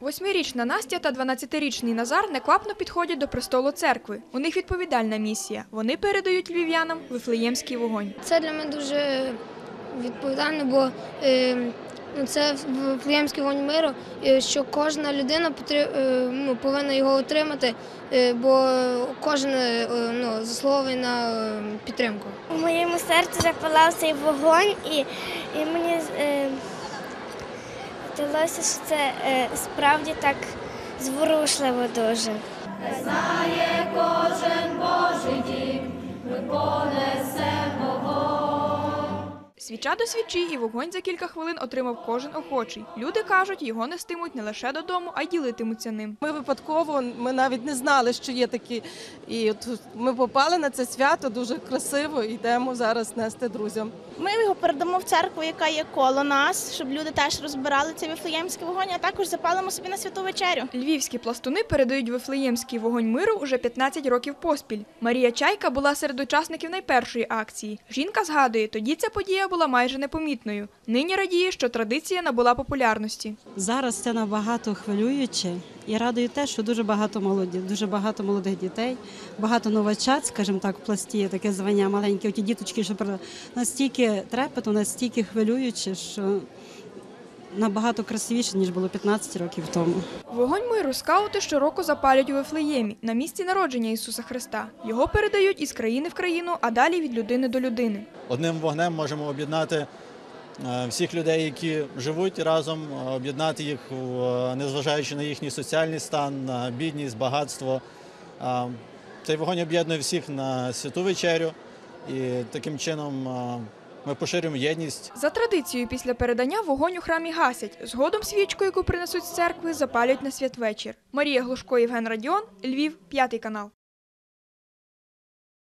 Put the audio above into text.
Восьмирічна Настя та 12-річний Назар неквапно підходять до престолу церкви. У них відповідальна місія. Вони передають львів'янам вифлеємський вогонь. Це для мене дуже відповідально, бо е, ну, це Вифлеємський вогонь миру, е, що кожна людина е, ну, повинна його отримати, е, бо кожен ну, заслуговує на підтримку. У моєму серці запалав цей вогонь, і, і мені е, здалося, що це е, справді так зворушливо дуже. Свіча до свічі і вогонь за кілька хвилин отримав кожен охочий. Люди кажуть, його нестимуть не лише додому, а й ділитимуться ним. Ми випадково, ми навіть не знали, що є такі. І от ми попали на це свято дуже красиво. Йдемо зараз нести друзям. Ми його передамо в церкву, яка є коло нас, щоб люди теж розбирали цей вифлеємський вогонь, а також запалимо собі на святу вечерю. Львівські пластуни передають вифлеємський вогонь миру уже 15 років поспіль. Марія Чайка була серед учасників найпершої акції. Жінка згадує, тоді ця подія була майже непомітною. Нині радіє, що традиція набула популярності. Зараз це набагато хвилююче і радує те, що дуже багато молоді, дуже багато молодих дітей, багато новачат, скажімо так, в пласті таке звання маленькі. Оті діточки, що настільки трепету, настільки хвилююче, що набагато красивіше, ніж було 15 років тому. Вогонь миру скаути щороку запалюють у Вифлеємі на місці народження Ісуса Христа. Його передають із країни в країну, а далі від людини до людини. Одним вогнем можемо об'єднати е, всіх людей, які живуть разом, е, об'єднати їх, незважаючи на їхній соціальний стан, на бідність, багатство. Е, Цей вогонь об'єднує всіх на святу вечерю, і таким чином е, ми поширюємо єдність. За традицією, після передання вогонь у храмі гасять. Згодом свічку, яку принесуть з церкви, запалюють на святвечір. Марія Глушко, Євген Радіон, Львів, п'ятий канал.